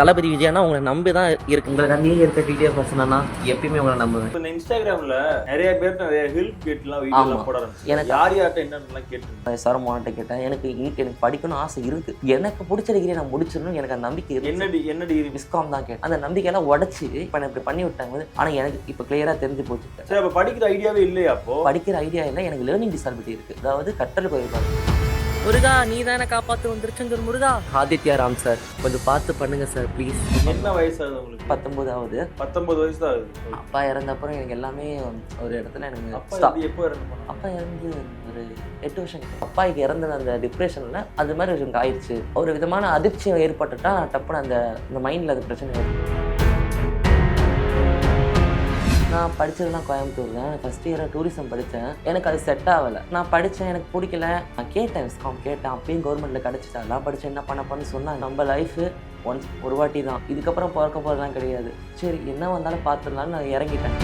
தளபதி விஜயனா உங்களை நம்பி தான் இருக்கு. உங்களை நம்பியே இருக்க டிடிஎஃப் பர்சனா எப்பயுமே உங்களை நம்புவேன். இப்ப இந்த இன்ஸ்டாகிராம்ல நிறைய பேர் நிறைய ஹெல்ப் கேட்லாம் வீடியோ ஆமா. எல்லாம் போட ஆரம்பிச்சு எனக்கு- யார் யார்ட்ட என்னன்னு கேட்டு சார் மோனிட்ட கேட்டேன். எனக்கு இன்னைக்கு எனக்கு படிக்கணும் ஆசை இருக்கு. எனக்கு பிடிச்ச டிகிரி நான் முடிச்சிடணும் எனக்கு அந்த நம்பிக்கை இருக்கு என்ன டி- என்ன டிகிரி விஸ்காம் தான் கேட்டேன். அந்த நம்பிக்கையெல்லாம் உடச்சி இப்போ நான் இப்படி பண்ணி விட்டாங்க. ஆனா எனக்கு இப்போ கிளியரா தெரிஞ்சு போச்சு. சரி அப்ப படிக்கிற ஐடியாவே இல்லையா அப்போ? படிக்கிற ஐடியா இல்லை. எனக்கு லேர்னிங் டிசாபிலிட்டி இருக்கு. அதாவது கற்றல் குறைபாடு முருகா நீ தானே காப்பாத்து வந்துருச்சுங்க முருகா? ஆதித்யா ராம் சார் கொஞ்சம் பார்த்து பண்ணுங்க சார் ப்ளீஸ் என்ன வயசாகுது உங்களுக்கு? பத்தொன்பதாவது. பத்தொன்பது வயசு தான் ஆகுது. அப்பா இறந்த அப்புறம் எனக்கு எல்லாமே ஒரு இடத்துல எனக்கு அப்பா எப்போ இறந்து? அப்பா இறந்து ஒரு எட்டு வருஷம். அப்பாவுக்கு இறந்தது அந்த டிப்ரெஷனில் அது மாதிரி எனக்கு ஆயிடுச்சு. ஒரு விதமான அதிர்ச்சி ஏற்பட்டுட்டா டப்புன்னு அந்த இந்த மைண்டில் அது பிரச்சனை வரும் நான் படிச்சதுலாம் கோயம்புத்தூர் தான் ஃபஸ்ட் இயர் டூரிசம் படித்தேன் எனக்கு அது செட் ஆகலை. நான் படித்தேன் எனக்கு பிடிக்கல. நான் கேட்டேன் விஸ்காம் கேட்டேன். அப்பயும் கவர்மெண்ட்டில் கிடச்சிட்டா. எல்லாம் படிச்சு என்ன பண்ண பண்ணு சொன்னாங்க. நம்ம லைஃப் ஒன்ஸ் ஒரு வாட்டி தான் இதுக்கப்புறம் பிறக்க போகிறதுலாம் கிடையாது. சரி என்ன வந்தாலும் பார்த்துடலான்னு நான் இறங்கிட்டேன்.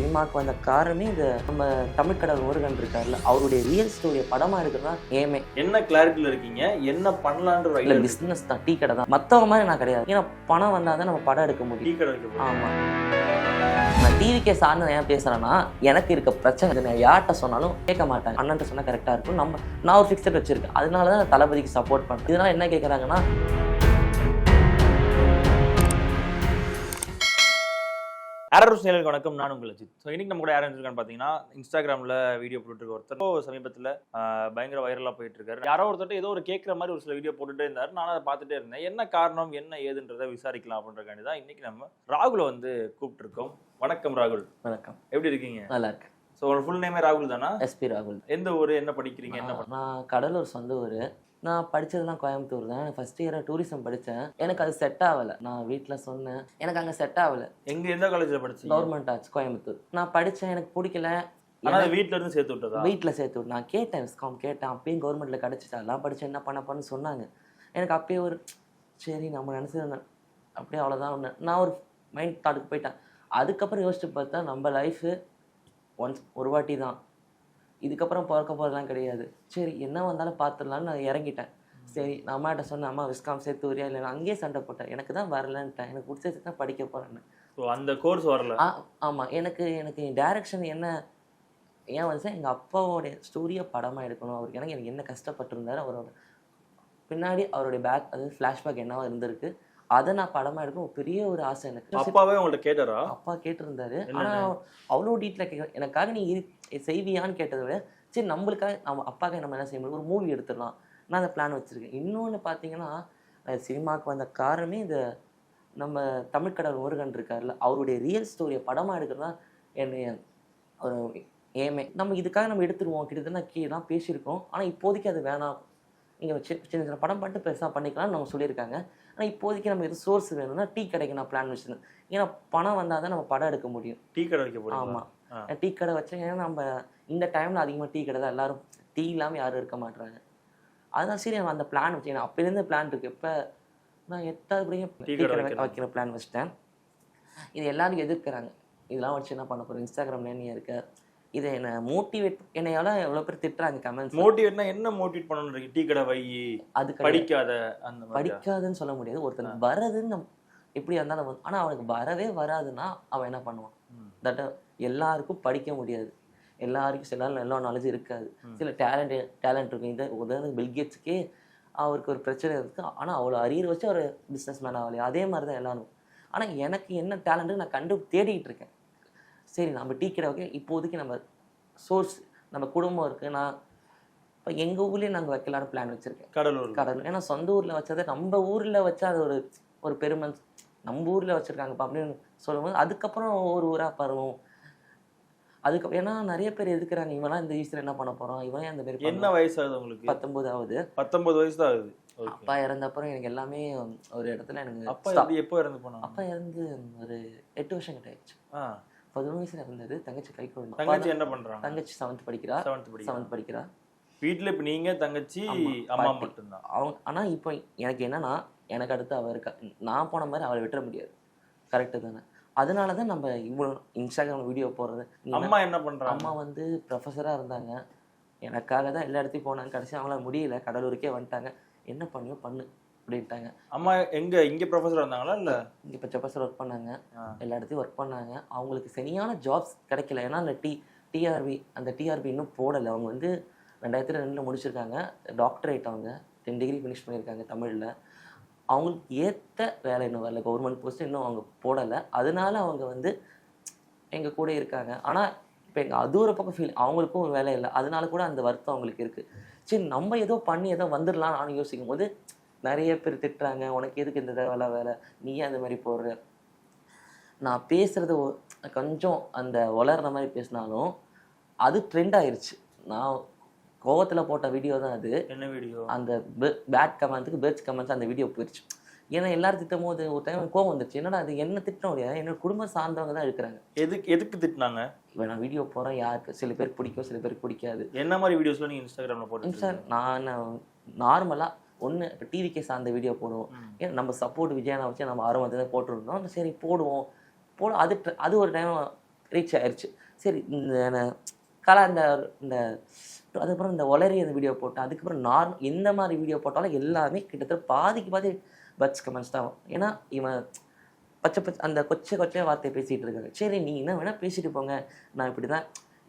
சினிமாவுக்கு வந்த காரணமே இந்த நம்ம தமிழ் கடல் முருகன் இருக்கார்ல அவருடைய ரியல் ஸ்டோரியை படமாக எடுக்கிறது தான் ஏமே. என்ன கிளாரிட்டில இருக்கீங்க? என்ன பண்ணலான்ற இல்லை பிஸ்னஸ் தான் டீ கடை தான். மற்றவங்க மாதிரி நான் கிடையாது. ஏன்னா பணம் வந்தால் தான் நம்ம படம் எடுக்க முடியும். டீ கடை. ஆமாம் நான் டிவிக்கே சார்ந்து ஏன் பேசுகிறேன்னா எனக்கு இருக்க பிரச்சனை நான் யார்கிட்ட சொன்னாலும் கேட்க மாட்டாங்க. அண்ணன்ட்ட சொன்னால் கரெக்டாக இருக்கும் நம்ம நான் ஒரு ஃபிக்ஸட் வச்சிருக்கேன். அதனால தான் தளபதிக்கு சப்போர்ட் பண்ணுறேன் இதனால என்ன கேட்குறாங்கன்னா ஆரோஸ் நேயர்களுக்கு வணக்கம்? நான் உங்கள் அஜித். ஸோ இன்னைக்கு நம்ம கூட யார் இருக்கான்னு பார்த்தீங்கன்னா இன்ஸ்டாகிராமில் வீடியோ போட்டுருக்க ஒருத்தர். சமீபத்தில் பயங்கர வைரலாக போயிட்டு இருக்காரு யாரோ ஒருத்தர் ஏதோ ஒரு கேட்குற மாதிரி ஒரு சில வீடியோ போட்டுட்டே இருந்தார். நான் அதை பார்த்துட்டே இருந்தேன். என்ன காரணம் என்ன ஏதுன்றதை விசாரிக்கலாம் அப்படின்றக்காண்டி தான் இன்னைக்கு நம்ம ராகுலை வந்து கூப்பிட்டுருக்கோம். வணக்கம் ராகுல். வணக்கம். எப்படி இருக்கீங்க? நல்லா இருக்கு ஸோ ஒரு ஃபுல் நேமே ராகுல் தானா? எஸ்பி ராகுல். எந்த ஊர் என்ன படிக்கிறீங்க என்ன நான் கடலூர் சொந்த ஊர். நான் படிச்சதெல்லாம் கோயம்புத்தூர் தான். ஃபர்ஸ்ட் இயர் டூரிசம் படித்தேன் எனக்கு அது செட் ஆகலை. நான் வீட்டில் சொன்னேன். எனக்கு அங்கே செட் ஆகலை. எங்க எந்த காலேஜில் படிச்சீங்க? கவர்மெண்ட் ஆச்சு கோயம்புத்தூர். நான் படித்தேன் எனக்கு பிடிக்கல. ஆனால் வீட்ல இருந்து சேர்த்து விட்டதா? வீட்டில் சேர்த்து விட்டு நான் கேட்டேன் விஸ்காம் கேட்டேன். அப்பயும் கவர்மெண்ட்டில் கிடச்சிட்டா எல்லாம் படிச்சு என்ன பண்ண பண்ணு சொன்னாங்க. எனக்கு அப்பயே ஒரு சரி நம்ம நினச்சது அப்படியே அவ்வளோதான் ஒன்று நான் ஒரு மைண்ட் தாட்டுக்கு போயிட்டேன். அதுக்கப்புறம் யோசிச்சு பார்த்தா நம்ம லைஃபு ஒன்ஸ் ஒரு வாட்டி தான் இதுக்கப்புறம் பிறக்க போகிறதுலாம் கிடையாது. சரி என்ன வந்தாலும் பார்த்துடலான்னு நான் இறங்கிட்டேன். சரி நான் அம்மாட்ட சொன்னேன் அம்மா விஸ்காம் சேர்த்து வரியா? இல்லை நான் அங்கேயே சண்டை போட்டேன். எனக்கு தான் வரலன்ட்டேன் எனக்கு பிடிச்சது தான் படிக்க போகிறேன்னு அந்த கோர்ஸ் வரல. ஆ ஆமாம் எனக்கு எனக்கு டைரக்ஷன் என்ன? ஏன் வந்து எங்கள் அப்பாவோடைய ஸ்டோரியை படமாக எடுக்கணும். அவருக்கு எனக்கு எனக்கு என்ன கஷ்டப்பட்டிருந்தாரு அவரோட பின்னாடி அவருடைய பேக் அது ஃப்ளாஷ்பேக் என்னவா இருந்திருக்கு. அதை நான் படமாக எடுக்கணும் ஒரு பெரிய ஒரு ஆசை எனக்கு. அப்பாவே உங்கள்ட்ட கேட்டாரா? அப்பா கேட்டிருந்தாரு? ஆனால் அவ்வளோ டீட்டெயில் கேட்க எனக்காக நீ செய்வியான்னு கேட்டதை விட சரி நம்மளுக்காக நம்ம அப்பாக்காக நம்ம என்ன செய்ய முடியும்? ஒரு மூவி எடுத்துடலாம். நான் அந்த பிளான் வச்சுருக்கேன். இன்னொன்று பார்த்தீங்கன்னா சினிமாவுக்கு வந்த காரணமே இந்த நம்ம தமிழ் கடல் முருகன் இருக்கார்ல அவருடைய ரியல் ஸ்டோரியை படமாக எடுக்கிறது தான் என்னுடைய ஒரு ஏமே. நம்ம இதுக்காக நம்ம எடுத்துருவோம். கிட்டத்தட்ட கீழே தான் பேசியிருக்கோம். ஆனால் இப்போதைக்கு அது வேணாம். நீங்கள் சின்ன சின்ன படம் பண்ணிட்டு பெருசாக பண்ணிக்கலாம்னு நம்ம சொல்லியிருக்காங்க. ஆனால் இப்போதைக்கு நம்ம எது சோர்ஸ் வேணும்னா டீ கடைக்கு நான் பிளான் வச்சுருந்தேன். ஏன்னா பணம் வந்தால் தான் நம்ம படம் எடுக்க முடியும். டீ கடை வைக்க போறீங்களா? ஆமாம். டீ கடை வச்சேன். ஏன்னா நம்ம இந்த டைமில் அதிகமாக டீ கடை தான். எல்லாரும் டீ இல்லாமல் யாரும் இருக்க மாட்டாங்க அதுதான் சரி நம்ம அந்த பிளான் வச்சு அப்போலேருந்து பிளான் இருக்குது இப்போ நான் எட்டாவது படிக்கும் டீ கடை. வைக்கிற பிளான் வச்சுட்டேன். இது எல்லாரும் எதிர்க்கிறாங்க. இதெல்லாம் வச்சு என்ன பண்ண போகிறோம் இன்ஸ்டாகிராமில் நீ இருக்க. இதை என்னை மோட்டிவேட் என்னையால எவ்வளோ பேர் திட்டுறாங்க கமெண்ட்ஸ் மோட்டிவேட்னா என்ன மோட்டிவேட் பண்ணணும் டீ கடை வை அது கிடையாது. படிக்காத அந்த படிக்காதுன்னு சொல்ல முடியாது. ஒருத்தனுக்கு வரதுன்னு எப்படி இருந்தாலும் வரும். ஆனா அவனுக்கு வரவே வராதுன்னா அவன் என்ன பண்ணுவான். தட் எல்லாருக்கும் படிக்க முடியாது. எல்லாருக்கும் சில எல்லா நாலேஜ் இருக்காது. சில டேலண்ட் டேலண்ட் இருக்கும். இந்த உதாரணத்துக்கு பில்கேட்ஸ்க்கே அவருக்கு ஒரு பிரச்சனை இருக்கு. ஆனா அவ்வளோ அரியர் வச்சு அவர் பிஸ்னஸ் மேன் ஆகலையே. அதே மாதிரி தான் எல்லாரும். ஆனா எனக்கு என்ன டேலண்ட்டு நான் கண்டு தேடிட்டு இருக்கேன். சரி நம்ம டீ கடை வைக்க இப்போதைக்கு நம்ம சோர்ஸ் நம்ம குடும்பம் இருக்கு. நான் இப்போ எங்கள் ஊர்லேயே நாங்கள் வைக்கலான்னு பிளான் வச்சுருக்கேன். கடலூர். கடல் ஏன்னா சொந்த ஊர்ல வச்சதை நம்ம ஊர்ல வச்சா அது ஒரு ஒரு பெருமை. நம்ம ஊர்ல வச்சிருக்காங்கப்பா அப்படின்னு சொல்லும்போது அதுக்கப்புறம் ஒரு ஊரா பருவம். அதுக்கு ஏன்னா நிறைய பேர் எதுக்குறாங்க? இவனா இந்த வயசுல என்ன பண்ண போறோம் இவன் அந்த மாதிரி என்ன பண்ணலாம். வயசாகுது உங்களுக்கு? பத்தொன்பதாவது பத்தொன்பது வயசு தான் ஆகுது. அப்பா இறந்த அப்புறம் எனக்கு எல்லாமே ஒரு இடத்துல எனக்கு அப்பா எப்போ இறந்து போனாங்க? அப்பா இறந்து ஒரு எட்டு வருஷம் கிட்ட ஆயிடுச்சு. பதினொன்று வயசுல இருந்தாரு தங்கச்சி கை குழந்தை. தங்கச்சி என்ன பண்றாங்க? தங்கச்சி செவன்த் படிக்கிறா. செவன்த் படிக்கிறா. வீட்ல இப்ப நீங்க தங்கச்சி அம்மா. மட்டும்தான். அவங்க ஆனா இப்போ எனக்கு என்னன்னா எனக்கு அடுத்து அவ இருக்கா. நான் போன மாதிரி அவளை விட்டுற முடியாது. கரெக்டு தானே? அதனால தான் நம்ம இவ்வளோ இன்ஸ்டாகிராம் வீடியோ போடுறது. அம்மா என்ன பண்றாங்க? அம்மா வந்து ப்ரொஃபஸராக இருந்தாங்க. எனக்காக தான் எல்லா இடத்தையும் போனாங்க. கடைசி அவங்களால முடியல. கடலூருக்கே வந்துட்டாங்க. என்ன பண்ணியோ பண்ணு. அப்படின்ட்டாங்க. அம்மா எங்க இங்க ப்ரொஃபஸர் வந்தாங்களா இல்ல? இங்கே இப்போ செப்பஸில் ஒர்க் பண்ணாங்க. எல்லா இடத்தையும் ஒர்க் பண்ணாங்க. அவங்களுக்கு சரியான ஜாப்ஸ் கிடைக்கல. ஏன்னா அந்த டி டிஆர்பி அந்த டிஆர்பி இன்னும் போடலை. அவங்க வந்து ரெண்டாயிரத்தி ரெண்டில் முடிச்சிருக்காங்க. டாக்டரேட் அவங்க. டென் டிகிரி ஃபினிஷ் பண்ணியிருக்காங்க தமிழில். அவங்களுக்கு ஏற்ற வேலை இன்னும் வரல. கவர்மெண்ட் போஸ்ட் இன்னும் அவங்க போடலை. அதனால அவங்க வந்து எங்கள் கூட இருக்காங்க. ஆனால் இப்போ எங்கள் அது ஒரு பக்கம் ஃபீல் அவங்களுக்கும் ஒரு வேலை இல்லை. அதனால கூட அந்த வருத்தம் அவங்களுக்கு இருக்குது சரி நம்ம ஏதோ பண்ணி ஏதோ வந்துடலாம் நானும் யோசிக்கும் போது நிறைய பேர் திட்டுறாங்க உனக்கு எதுக்கு இந்த வேலை வேலை? நீ ஏன் அந்த மாதிரி போடுற? நான் பேசுறது ஒ- கொஞ்சம் அந்த வளர்ற மாதிரி பேசினாலும் அது ட்ரெண்ட் ஆயிருச்சு. நான் கோவத்தில் போட்ட வீடியோ தான் அது. என்ன வீடியோ அந்த பேட் கமெண்ட்ஸுக்கு பேட்ச் கமெண்ட்ஸ் அந்த வீடியோ போயிடுச்சு ஏன்னா எல்லாரும் திட்டும் போது ஒரு டைம் கோவம் வந்துருச்சு. என்னடா அது என்ன திட்ட முடியாது என்னோட குடும்பம் சார்ந்தவங்க தான் இருக்கிறாங்க. எதுக்கு எதுக்கு திட்டினாங்க? இப்போ நான் வீடியோ போகிறேன் யாருக்கு? சில பேருக்கு பிடிக்கும் சில பேருக்கு பிடிக்காது. என்ன மாதிரி வீடியோஸ்லாம் நீங்க இன்ஸ்டாகிராம்ல போட்டு சார் நான் நார்மலாக ஒன்று இப்போ டிவிக்கே சார்ந்த வீடியோ போடுவோம். ஏன்னா நம்ம சப்போர்ட் விஜயனை வச்சு நம்ம ஆர்வத்தை தான் போட்டுருந்தோம் சரி போடுவோம். போட அது அது ஒரு டைம் ரீச் ஆயிருச்சு. சரி இந்த கலா இந்த இந்த அதுக்கப்புறம் இந்த ஒளரி அந்த வீடியோ போட்டேன். அதுக்கப்புறம் நார் எந்த மாதிரி வீடியோ போட்டாலும் எல்லாமே கிட்டத்தட்ட பாதிக்கு பாதி பட்ஸ் கமெண்ட்ஸ் தான். ஏன்னா இவன் பச்சை பச்சை அந்த கொச்சை கொச்சை வார்த்தையை பேசிகிட்டு இருக்காங்க சரி நீங்கள் என்ன வேணால் பேசிட்டு போங்க. நான் இப்படி தான்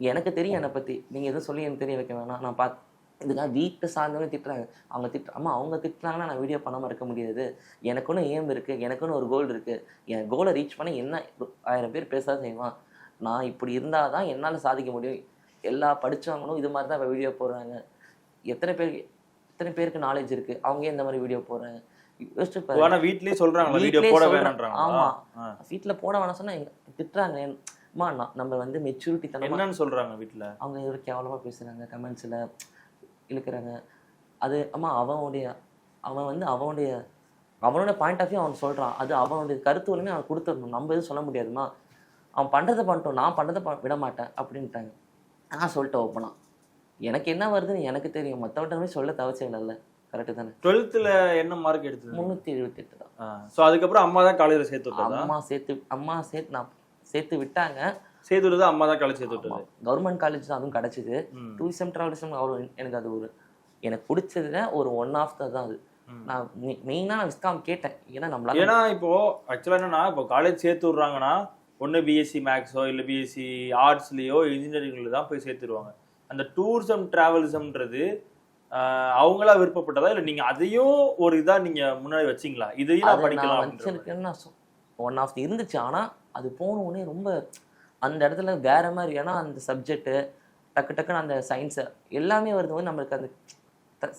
எனக்கு தெரியும் என்னை பற்றி நீங்கள் எதுவும் சொல்லி எனக்கு தெரிய வைக்க வேணாம். நான் பார்த்து இதுதான் வீட்டை சார்ந்தவங்க திட்டுறாங்க. அவங்க திட்டு அம்மா அவங்க திட்டுறாங்கன்னா நான் வீடியோ பண்ணாமல் இருக்க முடியாது. எனக்குன்னு ஏம் இருக்குது எனக்குன்னு ஒரு கோல் இருக்குது என் கோலை ரீச் பண்ண என்ன ஆயிரம் பேர் பேச செய்வான். நான் இப்படி இருந்தால் தான் என்னால் சாதிக்க முடியும். எல்லா படித்தவங்களும் இது மாதிரி தான் வீடியோ போடுறாங்க. எத்தனை பேருக்கு எத்தனை பேருக்கு நாலேஜ் இருக்குது அவங்க இந்த மாதிரி வீடியோ போடுறாங்க? யோசிச்சு வீட்லயே சொல்றாங்க வீடியோ போட. வேணான்றாங்க ஆமா. ஆ. வீட்டில் போட வேணாம் சொன்னா திட்டுறாங்க. அம்மா நம்ம வந்து மெச்சூரிட்டி தனமா என்னன்னு சொல்றாங்க வீட்ல? அவங்க ஒரு கேவலமாக பேசுகிறாங்க கமெண்ட்ஸில் இழுக்கிறாங்க. அது அம்மா அவனுடைய அவன் வந்து அவனுடைய அவனோட பாயிண்ட் ஆஃப் வியூ அவன் சொல்கிறான் அது அவனுடைய கருத்து ஒன்றுமே அவன் கொடுத்துடணும். நம்ம எதுவும் சொல்ல முடியாதுமா? அவன் பண்ணுறதை பண்ணிட்டோம் நான் பண்ணுறதை விட மாட்டேன் அப்படின்ட்டாங்க. நான் சொல்லிட்டேன் ஓப்பனா. எனக்கு என்ன வருதுன்னு எனக்கு தெரியும். மற்றவன்ட்டமே சொல்ல இல்லைல்ல. கரெக்டு தானே? டுவெல்த்ல என்ன மார்க் எடுத்தது? முந்நூற்றி எழுபத்தெட்டு தான். சோ அதுக்கப்புறம் அம்மா தான் காலேஜ்ல சேர்த்து அம்மா சேர்த்து அம்மா சேர்த்து நான் சேர்த்து விட்டாங்க. சேர்த்து விட்டது அம்மா தான் காலேஜ் சேர்த்து விட்டது. கவர்மெண்ட் காலேஜ் தான் அதுவும் கிடச்சிது. டூரிசம் ட்ராவலிசம் அவ்வளோ எனக்கு அது ஒரு எனக்கு பிடிச்சதுல ஒரு ஒன் ஆஃப் தான் அது. நான் மெயினாக நான் விஸ்காம் கேட்டேன். ஏன்னா நம்மளால ஏன்னா இப்போ ஆக்சுவலா என்னன்னா இப்போ காலேஜ் சேர்த்து விடுறாங்கன்னா ஒன்று பிஎஸ்சி மேக்ஸோ இல்லை பிஎஸ்சி ஆர்ட்ஸ்லயோ இன்ஜினியரிங்ல தான் போய் சேர்த்துருவாங்க. அந்த டூரிசம் டிராவலிசம்ன்றது அவங்களா விருப்பப்பட்டதா இல்லை நீங்க அதையும் ஒரு இதா நீங்க முன்னாடி வச்சீங்களா? இதையும் நான் படிக்கலாம். வச்சிருக்கேன்னு ஒன் ஆஃப் இருந்துச்சு. ஆனால் அது போன உடனே ரொம்ப அந்த இடத்துல வேற மாதிரி ஏன்னா அந்த சப்ஜெக்ட்டு டக்கு டக்குன்னு அந்த சயின்ஸு எல்லாமே வருது போது நம்மளுக்கு அந்த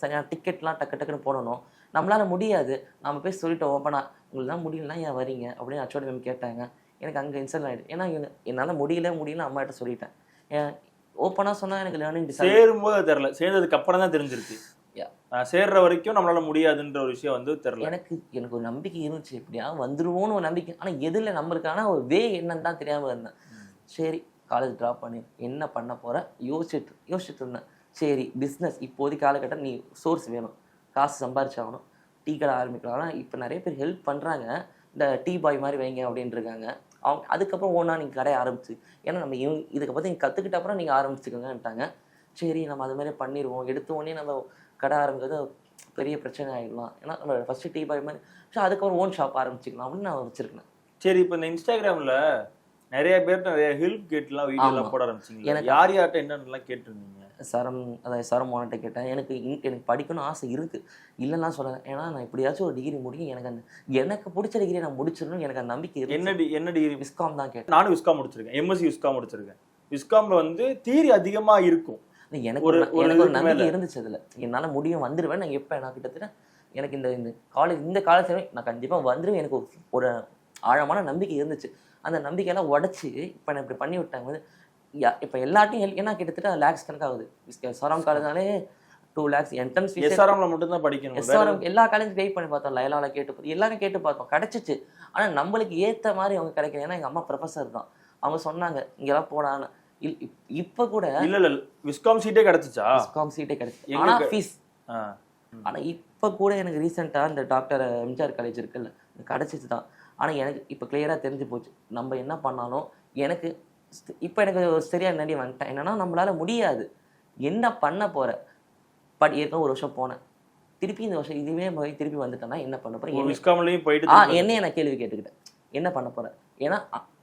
சரியான டிக்கெட்லாம் டக்கு டக்குன்னு போடணும். நம்மளால முடியாது. நம்ம போய் சொல்லிட்டோம் ஓப்பனா உங்களுக்கு தான் முடியலனா ஏன் வரீங்க? அப்படின்னு அச்சோட மேம் கேட்டாங்க. எனக்கு அங்கே இன்சல்ட் ஆகிடுது ஏன்னா என்னால முடியல முடியல அம்மாட்ட சொல்லிட்டேன். ஏன் ஓப்பனாக சொன்னா எனக்கு லேர்னிங் சேரும்போது அது தெரியல. சேர்ந்ததுக்கு அப்புறம் தான் தெரிஞ்சிருக்கு சேர்ற வரைக்கும் நம்மளால முடியாதுன்ற ஒரு விஷயம் வந்து தெரியல. எனக்கு எனக்கு ஒரு நம்பிக்கை இருந்துச்சு. எப்படியா வந்துருவோன்னு ஒரு நம்பிக்கை. ஆனால் எதில் நம்மளுக்கான ஒரு வே என்னன்னு தான் தெரியாமல் இருந்தேன். சரி காலேஜ் ட்ராப் பண்ணி. என்ன பண்ண போகிற யோசிச்சுட்டு யோசிச்சுட்டு இருந்தேன். சரி பிஸ்னஸ் இப்போதைக்கு காலகட்டம் நீ சோர்ஸ் வேணும். காசு சம்பாரிச்சாகணும். டீ கடை ஆரம்பிக்கலாம். ஆனால் இப்போ நிறைய பேர் ஹெல்ப் பண்ணுறாங்க இந்த டீ பாய் மாதிரி வைங்க அப்படின்னு இருக்காங்க. அவங்க அதுக்கப்புறம் ஓனா நீங்கள் கடையை ஆரம்பிச்சு. ஏன்னா நம்ம இவங்க இதுக்கு நீங்கள் கற்றுக்கிட்ட அப்புறம் நீங்கள் ஆரம்பிச்சுக்கோங்கன்ட்டாங்க. சரி நம்ம அது மாதிரி பண்ணிடுவோம். எடுத்த உடனே நம்ம கடை ஆரம்பிக்கிறது பெரிய பிரச்சனை ஆகிடலாம் ஏன்னா நம்ம ஃபஸ்ட்டு டீ பாய் மாதிரி. ஸோ அதுக்கப்புறம் ஓன் ஷாப் ஆரம்பிச்சிக்கலாம் அப்படின்னு நான் வச்சுருக்கேன். சரி இப்போ இந்த இன்ஸ்டாகிராமில் நிறைய பேர் நிறைய ஹெல்ப் கேட்லாம் வீடியோ எல்லாம் ஆமா. போட ஆரம்பிச்சிங்க எனக்கு- யார் யார்கிட்ட என்னென்னலாம் கேட்டிருந்தீங்க? சரம் அதாவது சரம் மோனட்ட கேட்டேன். எனக்கு எனக்கு படிக்கணும் ஆசை இருக்குது இல்லைன்னா சொல்லலை. ஏன்னா நான் எப்படியாச்சும் ஒரு டிகிரி முடியும் எனக்கு அந்த எனக்கு பிடிச்ச டிகிரி நான் முடிச்சிடணும் எனக்கு அந்த நம்பிக்கை என்ன இருக்கு டி- என்ன டிகிரி விஸ்காம் தான் கேட்டேன். நானும் விஸ்காம் முடிச்சிருக்கேன். எம்எஸ்சி விஸ்காம் முடிச்சிருக்கேன். விஸ்காம்ல வந்து தியரி அதிகமா இருக்கும். எனக்கு ஒரு- எனக்கு ஒரு நம்பிக்கை. இருந்துச்சு அதில். என்னால் முடியும் வந்துடுவேன் நான் எப்போ நான் கிட்டத்தட்ட எனக்கு இந்த இந்த காலேஜ் இந்த காலேஜ் நான் கண்டிப்பாக வந்துடுவேன் எனக்கு ஒரு ஆழமான நம்பிக்கை இருந்துச்சு. அந்த நம்பிக்கையெல்லாம் உடச்சி இப்போ நான் இப்படி பண்ணி விட்டாங்க வந்து இப்போ எல்லாத்தையும் ஹெல்ப் ஏன்னா கிட்டத்தட்ட லேக்ஸ் கணக்காகுது. சரம் காலேஜ்னாலே டூ லேக்ஸ் என்ட்ரன்ஸ் ஃபீஸ் எஸ்ஆர்எம்ல மட்டும் தான் படிக்கணும் எஸ்ஆர்எம் எல்லா காலேஜும் ட்ரை பண்ணி பார்த்தோம். லைலால கேட்டு பார்த்தோம் எல்லாரும் கேட்டு பார்த்தோம். கிடைச்சிச்சு. ஆனா நம்மளுக்கு ஏத்த மாதிரி அவங்க கிடைக்கல. ஏன்னா எங்க அம்மா ப்ரொஃபஸர் தான். அவங்க சொன்னாங்க இங்கெல்லாம் இப்- இப்ப கூட இல்ல இல்ல விஸ்காம் சீட்டே கிடைச்சிச்சா? காம் சீட்டே கிடைச்சு ஆனா ஃபீஸ். ஆனா இப்ப கூட எனக்கு ரீசெண்டா இந்த டாக்டர் எம்ஜிஆர் காலேஜ் இருக்குல்ல கிடைச்சிச்சு தான் ஆனா எனக்கு இப்ப கிளியரா தெரிஞ்சு போச்சு. நம்ம என்ன பண்ணாலும் எனக்கு இப்ப எனக்கு ஒரு சரியா நடி வந்துட்டேன். என்னன்னா நம்மளால முடியாது. என்ன பண்ண போற? பட் ஏற்கனவே ஒரு வருஷம் போனேன். திருப்பி இந்த வருஷம் இதுவே போய் திருப்பி வந்துட்டேன்னா என்ன பண்ண போகிறேன் போயிட்டு ஆ என்னைய நான் கேள்வி கேட்டுக்கிட்டேன். என்ன பண்ண போற? ஏன்னா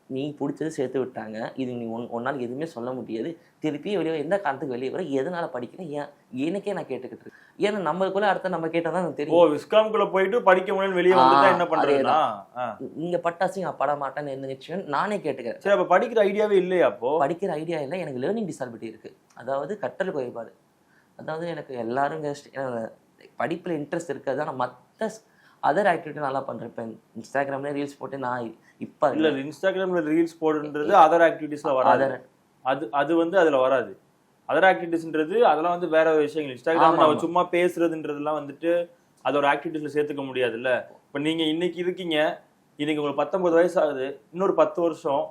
நீ பிடிச்சது சேர்த்து விட்டாங்க. இது நீ ஒன் ஒன்னால் எதுவுமே சொல்ல முடியாது. திருப்பி வெளியே எந்த காரணத்துக்கு வெளியே வர எதனால படிக்கிறேன் ஏன் எனக்கே நான் கேட்டுக்கிட்டு இருக்கேன். ஏன்னா நம்மளுக்குள்ள அடுத்த நம்ம கேட்டால் தான் எனக்கு ஓ தெரியும் விஸ்காம்குள்ள போயிட்டு படிக்க முடியல வெளியே வந்துட்டா ஆ, என்ன ஆ. இங்க பட்டாசி நான் பட மாட்டேன்னு எந்த நிச்சயம் நானே கேட்டுக்கிறேன். சரி அப்ப படிக்கிற ஐடியாவே இல்லையா அப்போ? படிக்கிற ஐடியா இல்லை எனக்கு லேர்னிங் டிசாபிலிட்டி இருக்கு. அதாவது கற்றல் குறைபாடு. அதாவது எனக்கு எல்லாரும் படிப்புல இன்ட்ரெஸ்ட் இருக்காது ஆனால் மற்ற அதர் ஆக்டிவிட்டி நல்லா பண்றேன் இப்போ இன்ஸ்டாகிராம்ல ரீல்ஸ் போட்டு நான் இப்போ இல்ல இன்ஸ்டாகிராம்ல ரீல்ஸ் போடுன்றது அதர் ஆக்டிவிட்டிஸ்ல வராது. அது அது வந்து அதுல வராது. அதர் ஆக்டிவிட்டிஸ்ன்றது அதெல்லாம் வந்து வேற ஒரு விஷயங்கள். இன்ஸ்டாகிராம் நம்ம. சும்மா பேசுறதுன்றதெல்லாம் வந்துட்டு அதோட ஆக்டிவிட்டிஸ்ல சேர்த்துக்க முடியாதுல்ல. இப்ப நீங்க இன்னைக்கு இருக்கீங்க இன்னைக்கு உங்களுக்கு பத்தொன்பது வயசு ஆகுது இன்னொரு பத்து வருஷம்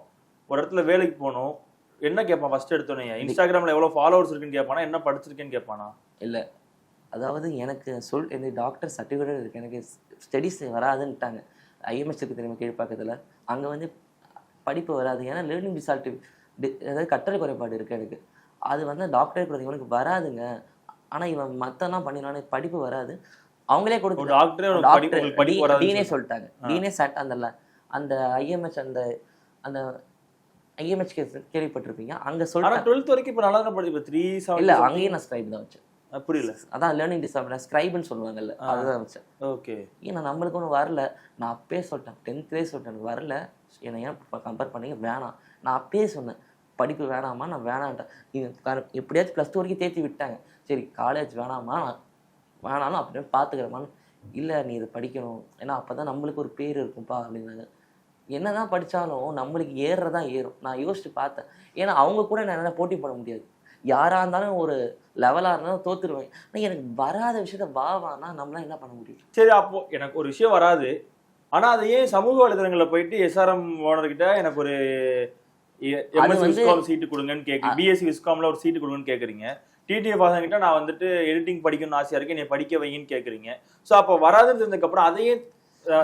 ஒரு இடத்துல வேலைக்கு போகணும். என்ன கேட்பான் ஃபர்ஸ்ட் எடுத்தோன்னே இன்ஸ்டாகிராம்ல எவ்வளவு ஃபாலோவர்ஸ் இருக்குன்னு கேட்பானா? என்ன படிச்சிருக்கேன்னு கேட்பானா? அதாவது எனக்கு சொல் எனக்கு டாக்டர் சர்டிஃபிகேட் இருக்கு. எனக்கு ஸ்டடீஸ் வராதுன்ட்டாங்க ஐஎம்எஸ் இருக்கு தெரியுமா கீழ்ப்பாக்கத்தில்? அங்கே வந்து படிப்பு வராது. ஏன்னா லேர்னிங் டிசால்ட்டி அதாவது கற்றல் குறைபாடு இருக்கு எனக்கு. அது வந்து டாக்டர் இவனுக்கு வராதுங்க. ஆனால் இவன் மற்றெல்லாம் பண்ணினானே படிப்பு வராது. அவங்களே கொடுத்து டாக்டரே டாக்டர் டீனே சொல்லிட்டாங்க. டீனே சட் அந்த அந்த ஐஎம்ஹெச் அந்த அந்த ஐஎம்ஹெச் கேள்விப்பட்டிருப்பீங்க. அங்கே சொல்லிட்டாங்க. டுவெல்த் வரைக்கும் இப்ப நல்லா தான் படி இப்ப த்ரீ இல்லை அங்கேயும் நான் ஸ்கிரைப் தான் வச்சேன். புரியல. அதான் லேர்னிங் டிசாபிலிட்டி ஸ்கிரைப்னு சொல்லுவாங்கல்ல. அதுதான் வச்சேன். ஓகே. ஏன்னா நம்மளுக்கு ஒன்றும் வரல. நான் அப்பயே சொல்லிட்டேன் டென்த்லேயே சொல்லிட்டேன் எனக்கு வரல. என்னை ஏன் கம்பேர் பண்ணீங்க? வேணாம். நான் அப்பயே சொன்னேன் படிப்பு வேணாமா? நான் வேணான்ட்டேன். எப்படியாச்சும் ப்ளஸ் டூ வரைக்கும் தேத்தி விட்டாங்க. சரி காலேஜ் வேணாமா? நான் வேணாலும் அப்படியே பார்த்துக்கிறேமான்னு இல்லை நீ இதை படிக்கணும். ஏன்னா அப்போ தான் நம்மளுக்கு ஒரு பேர் இருக்கும்ப்பா அப்படின்னாங்க. என்னதான் படித்தாலும் நம்மளுக்கு ஏறுறதா ஏறும். நான் யோசிச்சு பார்த்தேன். ஏன்னா அவங்க கூட நான் என்னால் போட்டி போட முடியாது. யாராக இருந்தாலும் ஒரு லெவலாக இருந்தாலும் தோத்துருவேன். ஆனால் எனக்கு வராத விஷயத்த வா வானா நம்மளாம் என்ன பண்ண முடியும்? சரி அப்போ எனக்கு ஒரு விஷயம் வராது. ஆனா அது ஏன் சமூக வலைதளங்கள்ல போயிட்டு எஸ்ஆர்எம் ஓனர் கிட்ட எனக்கு ஒரு எம்எஸ்சி வந்து- விஸ்காம் சீட்டு கொடுங்கன்னு கேக்கு. பிஎஸ்சி விஸ்காம்ல ஒரு சீட்டு கொடுங்கன்னு கேக்குறீங்க. டிடிஎஃப் பசங்க கிட்ட நான் வந்துட்டு எடிட்டிங் படிக்கணும்னு ஆசையா இருக்கு நீ படிக்க வைங்கன்னு கேக்குறீங்க. சோ அப்ப வராதுன்னு தெரிஞ்சதுக்கு அப்புறம் அதையே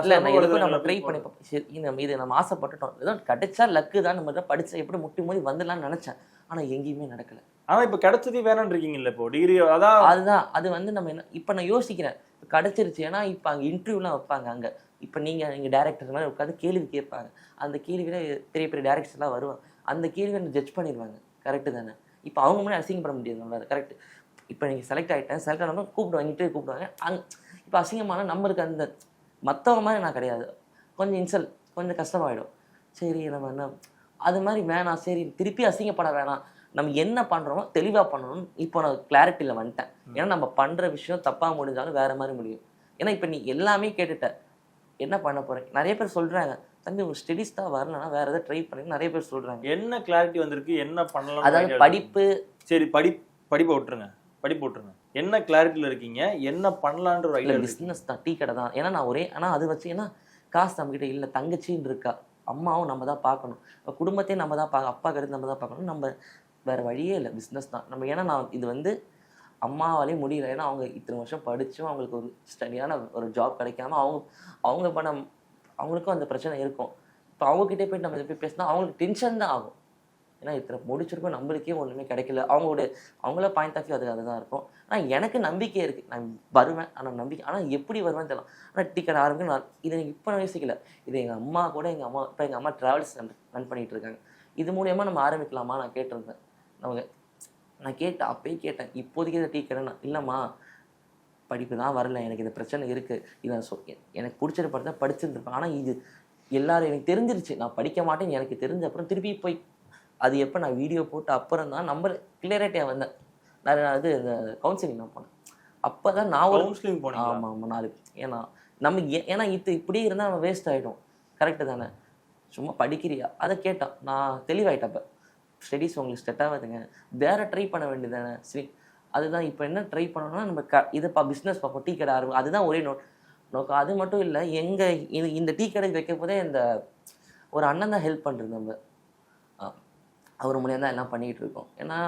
இல்ல நான் எதுக்கும் நம்ம ட்ரை பண்ணி சரி நம்ம இது நம்ம ஆசைப்பட்டுட்டோம். ஏதோ கிடைச்சா லக்கு தான் நம்ம தான் படிச்சா எப்படி முட்டி மோதி வந்துடலாம்னு நினைச்சேன். ஆனா எங்கேயுமே நடக்கல. ஆனா இப்ப கிடைச்சதே வேணான்னு இருக்கீங்கல்ல இப்போ டிகிரி அதான் அதுதான் அது வந்து நம்ம என்ன இப்போ நான் யோசிக்கிறேன். இப்ப கிடைச்சிருச்சு ஏன்னா இப்போ அங்கே இன்டர்வியூலாம் வைப்பாங்க அங்க. இப்போ நீங்க நீங்க டேரக்டர் மாதிரி உட்காந்து கேள்வி கேட்பாங்க. அந்த கேள்வியில பெரிய பெரிய டேரக்டர்ஸ் எல்லாம் வருவாங்க. அந்த கேள்வியை ஜட்ஜ் பண்ணிடுவாங்க. கரெக்டு தானே? இப்போ அவங்க முன்னாடி அசிங்கப்பட முடியாது நம்மளால கரெக்ட் இப்போ நீங்கள் செலக்ட் ஆகிட்டேன் செலக்ட் ஆனவங்க கூப்பிடுவாங்க இன்டர்வியூ கூப்பிடுவாங்க. அங் இப்போ அசிங்கமான நம்மளுக்கு அந்த மற்றவங்க மாதிரி நான் கிடையாது. கொஞ்சம் இன்சல் கொஞ்சம் கஷ்டமாயிடும். சரி நம்ம என்ன அது மாதிரி வேணாம் சரி திருப்பி அசிங்கப்பட வேணாம். நம்ம என்ன பண்ணுறோமோ தெளிவாக பண்ணணும்னு இப்போ நான் கிளாரிட்டியில் வந்துட்டேன். ஏன்னா நம்ம பண்ணுற விஷயம் தப்பாக முடிஞ்சாலும் வேற மாதிரி முடியும். ஏன்னா இப்போ நீ எல்லாமே கேட்டுட்ட. என்ன பண்ண போகிறேன் நிறைய பேர் சொல்கிறாங்க தம்பி உங்க ஸ்டடிஸ் தான் வரலன்னா வேற எதாவது ட்ரை பண்ணி. நிறைய பேர் சொல்கிறாங்க என்ன கிளாரிட்டி வந்திருக்கு? என்ன பண்ணலாம் அதாவது படிப்பு சரி படி படிப்பை விட்டுருங்க. படிப்பு விட்டுருங்க. என்ன கிளாரிட்டில இருக்கீங்க? என்ன பண்ணலான்ற ஒரு ஐடியா பிஸ்னஸ் தான் டீ கடை தான் ஏன்னா நான் ஒரே ஆனால் அது வச்சு ஏன்னா காசு நம்மக்கிட்ட இல்லை தங்கச்சின்னு இருக்கா. அம்மாவும் நம்ம தான் பார்க்கணும். இப்போ குடும்பத்தையும் நம்ம தான் பார்க்க அப்பா கருத்து நம்ம தான் பார்க்கணும் நம்ம வேற வழியே இல்லை பிஸ்னஸ் தான். நம்ம ஏன்னா நான் இது வந்து அம்மாவாலே முடியல. ஏன்னா அவங்க இத்தனை வருஷம் படிச்சும் அவங்களுக்கு ஒரு ஸ்டடியான ஒரு ஜாப் கிடைக்காம அவங்க அவங்க பண்ண அவங்களுக்கும் அந்த பிரச்சனை இருக்கும். இப்போ அவங்ககிட்ட போயிட்டு நம்ம இதை போய் பேசினா அவங்களுக்கு டென்ஷன் தான் ஆகும். ஏன்னா இத்தனை முடிச்சிருக்கோம் நம்மளுக்கே ஒன்றுமே கிடைக்கல. அவங்களோட அவங்கள பாயிண்ட் ஆஃப் வியூ அது அதுதான் இருக்கும். ஆனால் எனக்கு நம்பிக்கை இருக்குது நான் வருவேன் ஆனால் நம்பிக்கை ஆனால் எப்படி வருவேன்னு தெரியல. ஆனால் டிக்கெட் ஆரம்பிக்கும் நான் இதை இப்போ நான் யோசிக்கல. இது எங்கள் அம்மா கூட எங்கள் அம்மா இப்போ எங்கள் அம்மா ட்ராவல்ஸ் ரன் பண்ணிகிட்டு இருக்காங்க. இது மூலியமாக நம்ம ஆரம்பிக்கலாமா? நான் கேட்டிருந்தேன். அவங்க நான் கேட்டேன் அப்பயே கேட்டேன். இப்போதைக்கு இதை டீ இல்லைம்மா படிப்பு தான் வரல. எனக்கு இந்த பிரச்சனை இருக்குது இதை சொ எனக்கு பிடிச்ச படி தான் படிச்சிருந்துருப்பேன். ஆனால் இது எல்லாரும் எனக்கு தெரிஞ்சிருச்சு. நான் படிக்க மாட்டேன்னு எனக்கு தெரிஞ்ச அப்புறம் திருப்பி போய் அது எப்போ நான் வீடியோ போட்டு அப்புறம் தான் நம்ம கிளியரேட்டியாக வந்தேன். நான் அது இந்த கவுன்சிலிங் நான் போனேன். அப்போ தான் நான் ஒரு கவுன்சிலிங் போனீங்களா? ஆமாம் ஆமாம் நாலு ஏன்னா நம்ம ஏன்னா இது இப்படியே இருந்தால் நம்ம வேஸ்ட் ஆகிடும் கரெக்டு தானே? சும்மா படிக்கிறியா? அதை கேட்டான். நான் தெளிவாயிட்டப்ப ஸ்டடீஸ் உங்களுக்கு செட் ஆகாதுங்க. வேற ட்ரை பண்ண வேண்டியதானே சரி. அதுதான் இப்போ என்ன ட்ரை பண்ணணும்னா நம்ம க இது பா பிஸ்னஸ் பார்ப்போம். டீ கடை ஆரம்பி அதுதான் ஒரே நோட் நோக்கம் அது மட்டும் இல்லை எங்கள் இந்த டீ கடை வைக்க போதே இந்த ஒரு அண்ணன் தான் ஹெல்ப் பண்ணுறது நம்ம. அவர் மூலியம் தான் எல்லாம் பண்ணிக்கிட்டு இருக்கோம். ஏன்னா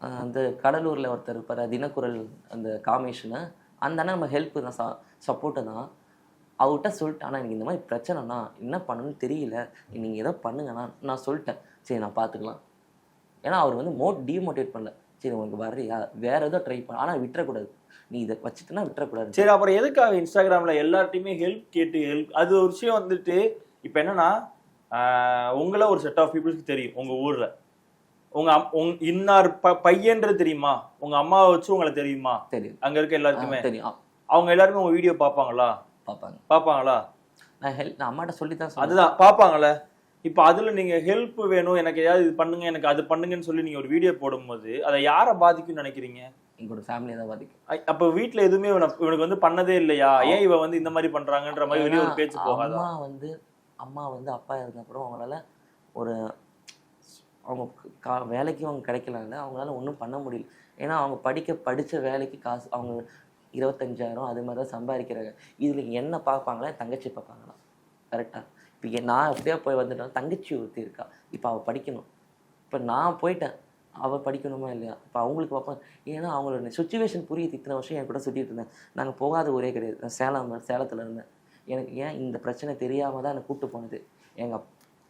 அந்த கடலூரில் ஒருத்தர் இருப்பார் தினக்குரல் அந்த காமேஷனு. அந்த அண்ணன் நம்ம ஹெல்ப்பு தான் ச சப்போர்ட்டு தான். அவர்கிட்ட சொல்லிட்டு ஆனால் எனக்கு இந்த மாதிரி பிரச்சனைண்ணா என்ன பண்ணணும்னு தெரியல. நீங்கள் ஏதோ பண்ணுங்கண்ணா நான் சொல்லிட்டேன். சரி நான் பார்த்துக்கலாம். ஏன்னா அவர் வந்து மோட் டிமோட்டிவேட் பண்ணல. சரி உனக்கு வர்றியா? வேற ஏதோ ட்ரை பண்ண. ஆனால் விட்டுறக்கூடாது. நீ இதை வச்சுட்டுனா விட்டுறக்கூடாது. சரி அப்புறம் எதுக்காக இன்ஸ்டாகிராமில் எல்லார்ட்டையுமே ஹெல்ப் கேட்டு ஹெல்ப் அது ஒரு விஷயம் வந்துட்டு இப்போ என்னன்னா உங்களை ஒரு செட் ஆஃப் பீப்புள்ஸ்க்கு தெரியும் உங்க ஊர்ல. உங்க உங்க இன்னார் ப- பையன்றது தெரியுமா? உங்க அம்மாவை வச்சு உங்களை தெரியுமா? தெரியும். அங்க இருக்க எல்லாருக்குமே தெரியும். அவங்க எல்லாருமே உங்க வீடியோ பார்ப்பாங்களா? பார்ப்பாங்க. பார்ப்பாங்களா? நான் ஹெல்ப் நான் அம்மாட்ட சொல்லி தான் அதுதான் பார்ப்பாங்கல்ல இப்போ அதுல நீங்க ஹெல்ப் வேணும் எனக்கு ஏதாவது இது பண்ணுங்க எனக்கு அது பண்ணுங்கன்னு சொல்லி நீங்க ஒரு வீடியோ போடும்போது அதை யாரை பாதிக்கும்னு நினைக்கிறீங்க? எங்களோட ஃபேமிலியை தான் பாதிக்கும். அப்ப வீட்ல எதுவுமே இவன- இவனுக்கு வந்து பண்ணதே இல்லையா? ஏன் இவ வந்து இந்த மாதிரி பண்றாங்கன்ற மாதிரி வெளியே ஒரு பேச்சு ஏன்னா, போகாதா? அம்மா வந்து அம்மா வந்து அப்பா இருந்தால் கூட அவங்களால ஒரு அவங்க கா வேலைக்கு அவங்க கிடைக்கலாம்ல அவங்களால ஒன்றும் பண்ண முடியல. ஏன்னா அவங்க படிக்க படித்த வேலைக்கு காசு அவங்க இருபத்தஞ்சாயிரம் அது மாதிரி தான் சம்பாதிக்கிறாங்க. இதில் என்ன பார்ப்பாங்களா? என் தங்கச்சி பார்ப்பாங்களா? கரெக்டாக இப்போ நான் எப்படியா போய் வந்துட்டேன் தங்கச்சி ஒருத்தி இருக்கா. இப்போ அவள் படிக்கணும். இப்போ நான் போயிட்டேன். அவள் படிக்கணுமா இல்லையா? இப்போ அவங்களுக்கு பார்ப்பேன் ஏன்னா அவங்களோட சுச்சுவேஷன் புரியுது. இத்தனை வருஷம் என் கூட சுற்றிட்டு இருந்தேன். நாங்கள் போகாத ஒரே கிடையாது. நான் சேலம் சேலத்தில் இருந்தேன். எனக்கு ஏன் இந்த பிரச்சனை தெரியாமல் தான் என்னை கூப்பிட்டு போனது? எங்கள்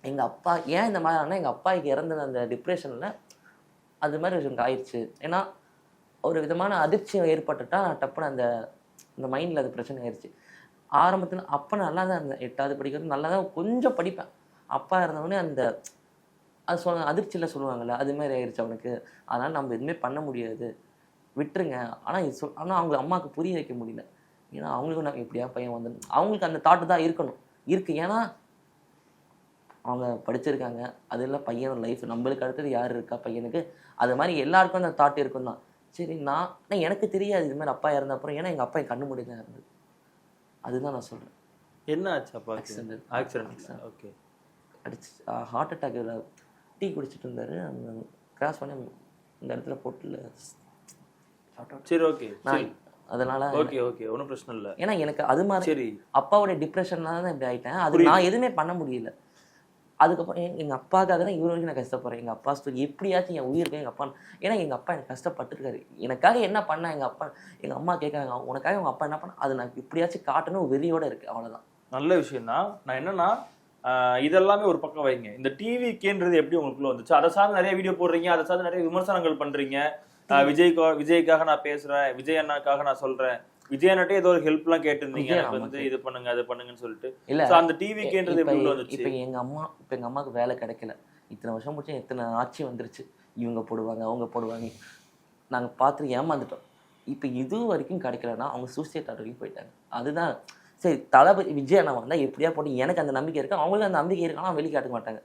எங்கள் அப்பா ஏன் இந்த மாதிரி ஆனால் எங்கள் அப்பாவுக்கு இறந்தது அந்த டிப்ரெஷனில் அது மாதிரி எனக்கு ஆயிடுச்சு ஏன்னா ஒரு விதமான அதிர்ச்சி ஏற்பட்டுட்டா நான் டப்புன்னு அந்த இந்த மைண்டில் அது பிரச்சனை ஆயிடுச்சு ஆரம்பத்தில் அப்போ நல்லா தான் இருந்தேன். எட்டாவது படிக்கிறது நல்லா தான் கொஞ்சம் படிப்பேன். அப்பா இருந்தவொடனே அந்த அது சொல்ல அதிர்ச்சியில் சொல்லுவாங்கள்ல அது மாதிரி ஆயிடுச்சு அவனுக்கு. அதனால் நம்ம எதுவுமே பண்ண முடியாது. விட்டுருங்க. ஆனால் இது சொல் ஆனால் அவங்க அம்மாவுக்கு புரிய வைக்க முடியல. ஏன்னா அவங்களுக்கும் நான் எப்படியா பையன் வந்து அவங்களுக்கு அந்த தாட்டு தான் இருக்கணும். இருக்கு. ஏன்னா அவங்க படிச்சிருக்காங்க. அது இல்லை பையன் லைஃப் நம்மளுக்கு அடுத்தது யார் இருக்கா பையனுக்கு? அது மாதிரி எல்லாருக்கும் அந்த தாட் இருக்கும் தான். சரி நான் ஆனால் எனக்கு தெரியாது. இது மாதிரி அப்பா இறந்த அப்புறம் ஏன்னா எங்கள் அப்பா என் கண்ணு மூடி தான் இருந்தது. அதுதான் நான் சொல்கிறேன் என்ன ஆச்சு அப்பா? Accident. ஆக்சிடென்ட் ஓகே அடிச்சு ஹார்ட் அட்டாக் டீ குடிச்சிட்டு இருந்தாரு. அந்த கிராஸ் பண்ணி இந்த இடத்துல போட்டுல சரி ஓகே நான் அதனால ஓகே ஓகே. ஒன்றும் பிரச்சனை இல்லை. ஏன்னா எனக்கு அது மாதிரி சரி. அப்பாவோட டிப்ரெஷன்னால தான் இப்படி ஆயிட்டேன். அது. நான் எதுவுமே பண்ண முடியல. அதுக்கப்புறம் எங்க- எங்க அப்பாவுக்காக தான் வரைக்கும் நான் கஷ்டப்படுறேன். எங்க அப்பா சொல்லி எப்படியாச்சும் என் உயிருக்கு எங்க அப்பா ஏன்னா எங்க அப்பா எனக்கு கஷ்டப்பட்டிருக்காரு. எனக்காக என்ன பண்ணா எங்க அப்பா எங்க அம்மா கேட்காங்க உனக்காக உங்க அப்பா என்ன பண்ணா அது நான் எப்படியாச்சும் காட்டணும் வெறியோட இருக்கு அவ்வளவுதான். நல்ல விஷயம் தான் நான் என்னன்னா இதெல்லாமே ஒரு பக்கம் வைங்க. இந்த டிவிக்கேன்றது எப்படி உங்களுக்குள்ள வந்துச்சு? அதை சார்ந்து நிறைய வீடியோ போடுறீங்க அதை சார்ந்து நிறைய விமர்சனங்கள் பண்றீங்க. விஜய்க்கா விஜய்க்காக நான் பேசுறேன். விஜய் அண்ணாக்காக நான் சொல்றேன். விஜய் அண்ணாட்டே ஏதோ ஒரு ஹெல்ப்லாம் கேட்டிருந்தீங்க. விஜய் எனக்கு. வந்து இது பண்ணுங்க அது பண்ணுங்கன்னு சொல்லிட்டு. இல்ல. அந்த டிவிக்கேன்றது இப்ப எப்படி உள்ள வந்துச்சு? இப்ப எங்க அம்மா இப்ப எங்க அம்மாவுக்கு வேலை கிடைக்கல. இத்தனை வருஷம் முடிச்சு இத்தனை ஆட்சி வந்துருச்சு. இவங்க போடுவாங்க அவங்க போடுவாங்க. நாங்க பார்த்து ஏமாந்துட்டோம். இப்ப இது வரைக்கும் கிடைக்கலன்னா அவங்க சூசைட் வரைக்கும் போயிட்டாங்க. அதுதான். சரி தளபதி விஜய் அண்ணா வந்தா எப்படியா போட்டு எனக்கு அந்த நம்பிக்கை இருக்கு? அவங்களுக்கு அந்த நம்பிக்கை இருக்கு ஆனால் வெளிக்காட்ட மாட்டாங்க.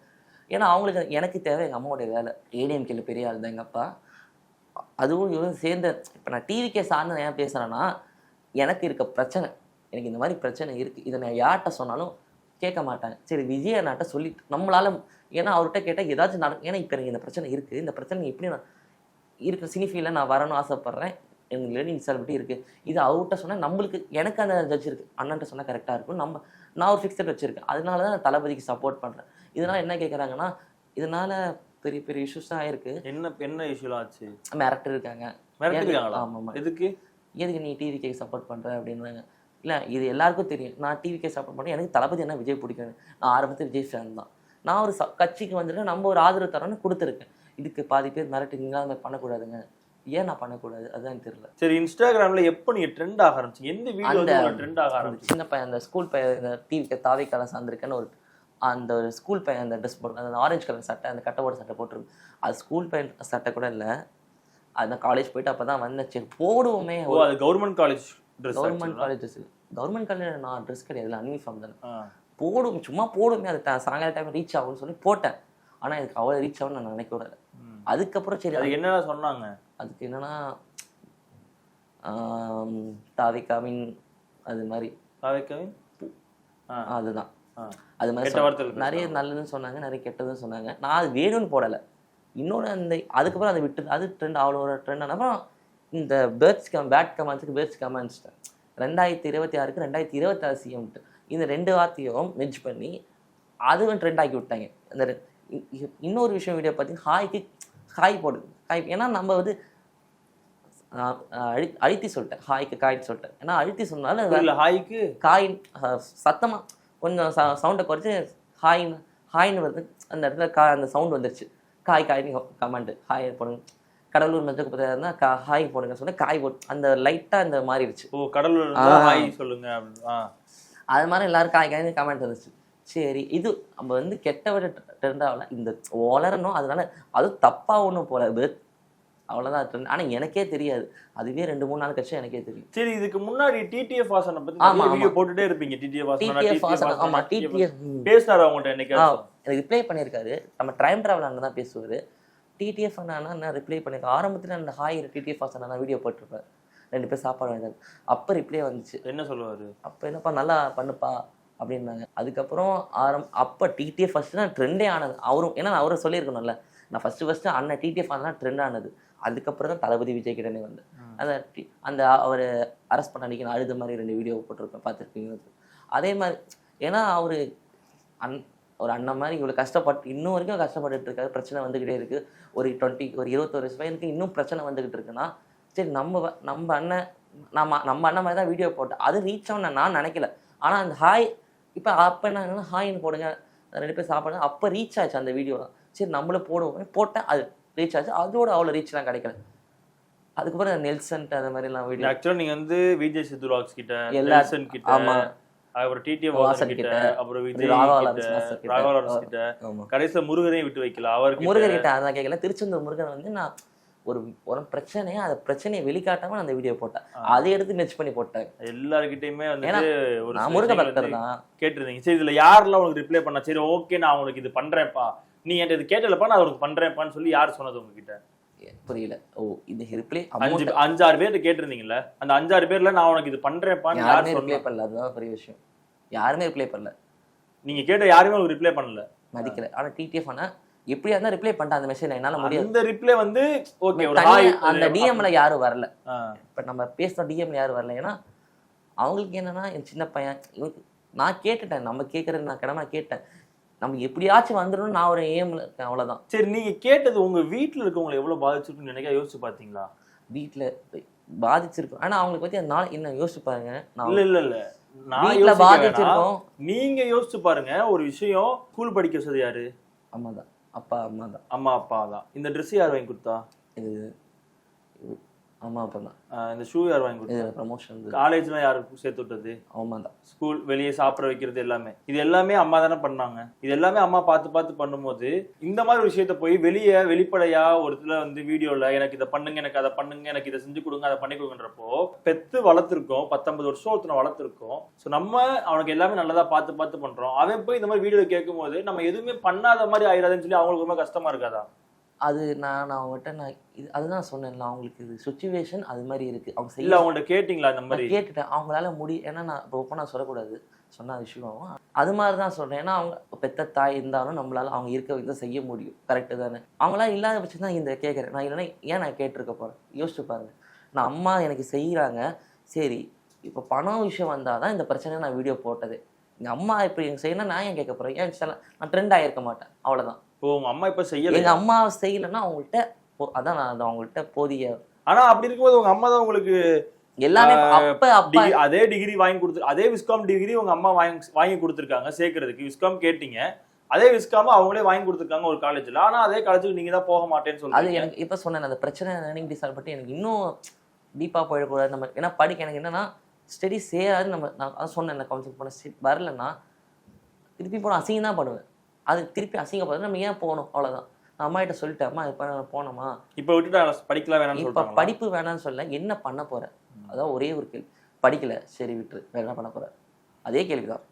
ஏன்னா அவங்களுக்கு எனக்கு தேவை எங்க அம்மாவோட வேலை. ஏடிஎம்கேல பெரிய ஆள் தான் எங்க அப்பா. அதுவும் இவரும் சேர்ந்த இப்போ நான் டிவிக்கே சார்ந்து ஏன் பேசுகிறேன்னா எனக்கு இருக்க பிரச்சனை எனக்கு இந்த மாதிரி பிரச்சனை இருக்குது இதை நான் யார்கிட்ட சொன்னாலும் கேட்க மாட்டாங்க. சரி விஜய் அண்ணாட்ட சொல்லி நம்மளால் ஏன்னா அவர்கிட்ட கேட்டால் ஏதாச்சும் நடக்கும் ஏன்னா இப்போ எனக்கு இந்த பிரச்சனை இருக்குது இந்த பிரச்சனை எப்படி நான் இருக்கிற சினிஃபீல்டில் நான் வரணும்னு ஆசைப்பட்றேன். எனக்கு லேர்னிங் செலபிலிட்டி இருக்குது இது அவர்கிட்ட சொன்னால் நம்மளுக்கு எனக்கு அந்த ஜட்ஜ் இருக்குது அண்ணன்ட்ட சொன்னால் கரெக்டாக இருக்கும். நம்ம நான் ஒரு ஃபிக்ஸட் வச்சுருக்கேன் அதனால தான் நான் தளபதிக்கு சப்போர்ட் பண்ணுறேன் இதனால் என்ன கேட்குறாங்கன்னா இதனால் பெரிய பெரிய இஷ்யூஸ் ஆயிருக்கு என்ன என்ன இஷ்யூலாம் ஆச்சு? மிரட்டு இருக்காங்க மிரட்டிருக்காங்களா ஆமாம் எதுக்கு? எதுக்கு நீ டிவிக்கே சப்போர்ட் பண்ணுற அப்படின்றாங்க இல்லை இது எல்லாருக்கும் தெரியும். நான் டிவிக்கே சப்போர்ட் பண்ணுறேன் எனக்கு தளபதி என்ன விஜய் பிடிக்கும்? நான் ஆரம்பத்தில் விஜய் ஃபேன் தான். நான் ஒரு ச கட்சிக்கு வந்துட்டு நம்ம ஒரு ஆதரவு தரோன்னு கொடுத்துருக்கேன். இதுக்கு பாதி பேர் மிரட்டுங்க அது மாதிரி பண்ணக்கூடாதுங்க. ஏன் நான் பண்ணக்கூடாது? அதுதான் தெரியல. சரி இன்ஸ்டாகிராம்ல எப்போ நீங்க ட்ரெண்ட் ஆக ஆரம்பிச்சீங்க? எந்த வீடியோ ட்ரெண்ட் ஆக ஆரம்பிச்சு சின்ன பையன் அந்த ஸ்கூல் பையன் டிவிக்கு தாவை கலர் சார்ந்திருக்கேன்னு ஒரு அந்த ஒரு ஸ்கூல் பையன் அந்த ட்ரெஸ் போட்டு அந்த ஆரஞ்சு கலர் சட்டை அந்த கட்டவோட சட்டை போட்டிருக்கு. அது ஸ்கூல் பையன் சட்டை கூட இல்லை. அது நான் காலேஜ் போயிட்டு அப்போ தான் வந்தேன். சரி போடுவோமே. அது government college government college dress government college நான் ட்ரெஸ் கிடையாது. அன்யூனிஃபார்ம் தானே. போடும் சும்மா போடுமே. அது சாயங்கால டைம் ரீச் ஆகும்னு சொல்லி போட்டேன். ஆனால் எனக்கு அவ்வளோ ரீச் ஆகும்னு நான் நினைக்க விடல. அதுக்கப்புறம் சரி அது என்னென்ன சொன்னாங்க? அதுக்கு என்னன்னா தாவிகாமின் அது மாதிரி. தாவேக்காவின் ஆ. அதுதான். ஆ. அது மாதிரி நிறைய நல்லதுன்னு சொன்னாங்க நிறைய கெட்டதும் சொன்னாங்க. நான் அது வேணும்னு போடலை. இன்னொன்று அந்த அதுக்கப்புறம் அதை விட்டு அது ட்ரெண்ட் அவ்வளோ ஒரு ட்ரெண்ட் அப்புறம் இந்த பேர்ட்ஸ் கம் பேட் கமெண்ட்ஸுக்கு பேர்ட்ஸ் கமெண்ட்ஸ்ட்டேன் ரெண்டாயிரத்தி இருபத்தி ஆறுக்கு ரெண்டாயிரத்தி இருபத்தாறு சிஎம்ட்டு இந்த ரெண்டு வார்த்தையும் மெர்ஜ் பண்ணி அதுவும் ட்ரெண்ட் ஆக்கி விட்டாங்க. அந்த இன்னொரு விஷயம் வீடியோ பார்த்தீங்கன்னா ஹாய்க்கு ஹாய் போடுது ஹாய் ஏன்னா நம்ம வந்து அழி அழுத்தி சொல்லிட்டேன். ஹாய்க்கு காய்ன்னு சொல்லிட்டேன். ஏன்னா அழுத்தி சொன்னாலும் ஹாய்க்கு? காயின் சத்தமாக கொஞ்சம் சவுண்டை குறைச்சி ஹாய்னு ஹாய்னு வருது. அந்த இடத்துல கா அந்த சவுண்ட் வந்துருச்சு. காய் காய்னு கமெண்ட் ஹாய் போடுங்க. கடலூர் குப்பத்தில் இருந்தால் கா ஹாய் போடுங்க சொன்னேன். காய் போட்டு அந்த லைட்டாக அந்த மாறிடுச்சு ஓ கடலூர். ஹாய் சொல்லுங்க அது மாதிரி எல்லாரும் காய் காய்னு கமெண்ட் வந்துச்சு சரி இது நம்ம வந்து கெட்ட விட ட்ரெண்ட் ஆகல இந்த வளரணும் அதனால அதுவும் தப்பாக ஒன்றும் போல. அவ்வளோதான் ட்ரெண்ட் ஆனால் எனக்கே தெரியாது அதுவே ரெண்டு மூணு நாள் கழிச்சு எனக்கே தெரியும் சரி இதுக்கு முன்னாடி டிடிஎஃப் வாசனை பத்தி ஆமா, ஆமா. வீடியோ போட்டுட்டே இருப்பீங்க டிடிஎஃப் வாசனா டிடிஎஃப் ஆமாம் வாசனா டிடிஎஃப் பேசினாரு அவங்கள்ட்ட என்னைக்கு ஆ எனக்கு ரிப்ளை பண்ணியிருக்காரு நம்ம டைம் ட்ராவல் தான் பேசுவார் டிடிஎஃப் அண்ணா நான் ரிப்ளை பண்ணியிருக்கேன் ஆரம்பத்தில் அந்த ஹாய் டிடிஎஃப் நான் வீடியோ போட்டிருப்பேன் ரெண்டு பேர் சாப்பாடு வாங்கிட்டாங்க அப்போ ரிப்ளை வந்துச்சு என்ன சொல்லுவாரு அப்போ என்னப்பா நல்லா பண்ணுப்பா அப்படின்னாங்க அதுக்கப்புறம் ஆரம் அப்போ டிடிஎஃப் ஃபஸ்ட்டு தான் ட்ரெண்டே ஆனது அவரும் ஏன்னா நான் அவரை சொல்லியிருக்கணும்ல நான் ஃபஸ்ட்டு ஃபஸ்ட்டு அண்ணன் டிடிஎஃப் ஆனால் ட்ரெண்ட் ஆனது அதுக்கப்புறம் தான் தளபதி விஜய் கிட்டனே வந்து. அந்த அந்த அவர் அரெஸ்ட் பண்ண அன்னைக்கு நான் அழுத மாதிரி ரெண்டு வீடியோ போட்டிருப்பேன் பார்த்துருப்பீங்க அதே மாதிரி ஏன்னா அவர் அன் ஒரு அண்ணன் மாதிரி இவ்வளோ கஷ்டப்பட்டு இன்னும் வரைக்கும் கஷ்டப்பட்டுட்டு இருக்காரு பிரச்சனை வந்துக்கிட்டே இருக்கு. ஒரு டுவெண்ட்டி ஒரு இருபத்தொரு வயசு பையனுக்கு இன்னும் பிரச்சனை வந்துக்கிட்டு இருக்குன்னா சரி நம்ம நம்ம அண்ணன் நம்ம நம்ம அண்ணன் மாதிரி தான் வீடியோ போட்டேன் அது ரீச் ஆகும் நான் நினைக்கல. ஆனால் அந்த ஹாய் இப்போ அப்போ என்ன ஹாய்னு போடுங்க ரெண்டு பேர் சாப்பிடுங்க அப்போ ரீச் ஆச்சு அந்த வீடியோலாம் சரி நம்மளும் போடுவோம் போட்டேன் அது ரீச் ஆச்சு. அதோட அவ்வளோ ரீச்லாம் கிடைக்கல. அதுக்கப்புறம் நெல்சன் அந்த மாதிரிலாம் வீடியோ ஆக்சுவலா நீங்க வந்து விஜய் சித்து கிட்ட நெல்சன் கிட்ட ஆமா. அப்புறம் டிடிஎஃப் வாசன் கிட்ட அப்புறம் விஜய் ராகவா கிட்ட ஆமாம் கடைசியில முருகனையும் விட்டு வைக்கல அவருக்கு முருகன் கிட்ட அதான் கேட்கல திருச்செந்தூர் முருகன் வந்து நான் ஒரு ஒரு பிரச்சனையை அந்த பிரச்சனையை வெளிக்காட்டாம நான் அந்த வீடியோ போட்டேன். அதை எடுத்து நெச் பண்ணி போட்டேன். எல்லார்கிட்டயுமே ஏன்னா, வந்துட்டு ஒரு நான் சில முருக விஷயங்கள் பக்தர் வந்து தான். கேட்டிருந்தீங்க. சரி இதுல யாரெல்லாம் உனக்கு ரிப்ளை பண்ணா? சரி ஓகே நான் உனக்கு இது பண்றேன்ப்பா. நீ என்கிட்ட இது கேட்டலப்பா நான் உனக்கு பண்றேன்ப்பான்னு சொல்லி யார் சொன்னது உங்ககிட்ட? புரியல. ஓ இந்த ரிப்ளை அஞ்சு அஞ்சாறு பேர்ட்ட கேட்டிருந்தீங்கல்ல அந்த அஞ்சாறு பேர்ல நான் உனக்கு இது பண்றேன்ப்பான்னு யார் யாருமே ரிப்ளை பண்ணல. அதுதான் பெரிய விஷயம். யாருமே ரிப்ளை பண்ணல. நீங்க கேட்ட யாருமே உங்களுக்கு ரிப்ளை பண்ணல. மதிக்கல. ஆனா டிடிஎஃப் ஆனா எப்படியா இருந்தா ரிப்ளை பண்ணிட்டேன் அந்த மெசேஜ் என்னால முடியாது. அந்த ரிப்ளை வந்து ஓகே அந்த டிஎம்ல யாரும் வரல. இப்ப நம்ம பேசுற டிஎம்ல யாரும் வரல. ஏன்னா அவங்களுக்கு என்னன்னா என் சின்ன பையன் நான் கேட்டுட்டேன். நம்ம கேட்கறது நான் கடமை கேட்டேன். நம்ம எப்படியாச்சும் வந்துடும் நான் ஒரு ஏம்ல இருக்கேன் அவ்வளவுதான். சரி நீங்க கேட்டது உங்க வீட்டுல இருக்கவங்களை எவ்வளவு பாதிச்சிருக்குன்னு நினைக்க யோசிச்சு பாத்தீங்களா? வீட்டில் பாதிச்சிருக்கும். ஆனா அவங்களுக்கு பத்தி அந்த நாள் என்ன யோசிச்சு பாருங்க. நான் இல்ல இல்ல இல்ல. நான். பாதிச்சிருக்கோம். நீங்க யோசிச்சு பாருங்க. ஒரு விஷயம் ஸ்கூல் படிக்க வச்சது யாரு? அம்மா தான் அப்பா அம்மா தான் அம்மா அப்பா தான் இந்த Dress யார் வாங்கி கொடுத்தா? இது அம்மா அப்பா தான் இந்த ஷூ யார் வாங்கி கொடுத்தா இது. ப்ரமோஷன் காலேஜ்லாம் யாரு சேர்த்து விட்டது? அம்மா தான் ஸ்கூல் வெளியே சாப்பிட வைக்கிறது எல்லாமே. இது எல்லாமே அம்மா தானே பண்ணாங்க. இது எல்லாமே அம்மா பார்த்து பார்த்து பண்ணும்போது இந்த மாதிரி விஷயத்த போய் வெளியே வெளிப்படையா ஒரு இடத்துல வந்து வீடியோல எனக்கு இதை பண்ணுங்க எனக்கு அதை பண்ணுங்க எனக்கு இதை செஞ்சு கொடுங்க அதை பண்ணி கொடுங்கன்றப்போ பெத்து வளர்த்துருக்கோம். பத்தொன்பது வருஷம் ஒருத்தனை வளர்த்துருக்கோம். ஸோ நம்ம அவனுக்கு எல்லாமே நல்லதா பார்த்து பார்த்து பண்றோம். அவன் போய் இந்த மாதிரி வீடியோ கேட்கும்போது நம்ம எதுவுமே பண்ணாத மாதிரி ஆயிடாதுன்னு சொல்லி அவங்களுக்கு ரொம்ப கஷ்டமா இருக்காதா? அது நான் நான் அவங்ககிட்ட நான் இது அதுதான் சொன்னேன்ல அவங்களுக்கு இது சுச்சுவேஷன் அது மாதிரி இருக்கு. அவங்க இல்ல செய்ய அவங்கள்ட்ட கேட்டிங்களா இந்த மாதிரி? கேட்டுட்டேன். அவங்களால முடி ஏன்னா நான் இப்போ ஓப்பனாக சொல்லக்கூடாது. சொன்ன விஷயம் அது மாதிரி தான் சொல்றேன். ஏன்னா அவங்க பெத்த தாய் இருந்தாலும் நம்மளால அவங்க இருக்க இதை செய்ய முடியும். கரெக்டு தானே? அவங்களால இல்லாத பட்சம் தான் இந்த கேட்குறேன். நான் இல்லைன்னா ஏன் நான் கேட்டிருக்க போறேன்? யோசிச்சு பாருங்க. நான் அம்மா எனக்கு செய்கிறாங்க சரி இப்போ பணம் விஷயம் வந்தால் தான் இந்த பிரச்சனையை நான் வீடியோ போட்டது. எங்கள் அம்மா இப்போ எனக்கு செய்யணும் நான் ஏன் கேட்க போகிறேன் ஏன் நான் ட்ரெண்ட் ஆகிருக்க மாட்டேன். அவ்வளோதான் இப்போ உங்க அம்மா இப்ப செய்யல. எங்கள் அம்மா செய்யலைன்னா அவங்கள்ட்ட அதான் நான் அது அவங்கள்ட்ட போதிய ஆனா அப்படி இருக்கும்போது உங்க அம்மா தான் உங்களுக்கு எல்லாமே அப்போ அப்பா அதே டிகிரி வாங்கி கொடுத்து அதே விஸ்காம் டிகிரி உங்க அம்மா வாங்கி வாங்கி கொடுத்துருக்காங்க சேர்க்கறதுக்கு. விஸ்காம் கேட்டீங்க. அதே விஸ்காம் அவங்களே வாங்கி கொடுத்துருக்காங்க ஒரு காலேஜ்ல. ஆனா அதே காலேஜுக்கு நீங்க தான் போக மாட்டேன்னு அது சொல்றீங்க எனக்கு இப்போ சொன்னேன் அந்த பிரச்சனை லேர்னிங் டிசார்ட் பற்றி எனக்கு இன்னும் டீப்பாக போயிடக்கூடாது. நம்ம ஏன்னா படிக்க எனக்கு என்னன்னா ஸ்டடி சேராது நம்ம நான் சொன்னேன் கவுன்சில் பண்ண வரலன்னா திருப்பி போன அசிங்கம் தான் பண்ணுவேன் அது திருப்பி அசிங்கப்படுறது நம்ம ஏன் போகணும்? அவ்வளோதான் அம்மா கிட்ட சொல்லிட்டேன் அம்மா இப்போ போனோமா? இப்ப விட்டுட்டு படிக்கலாம் வேணாம்னு இப்போ படிப்பு வேணாம்னு சொல்ல என்ன பண்ண போற? அதான் ஒரே ஒரு கேள்வி. படிக்கல சரி விட்டுரு. வேற என்ன பண்ண போற? அதே கேள்வி தான்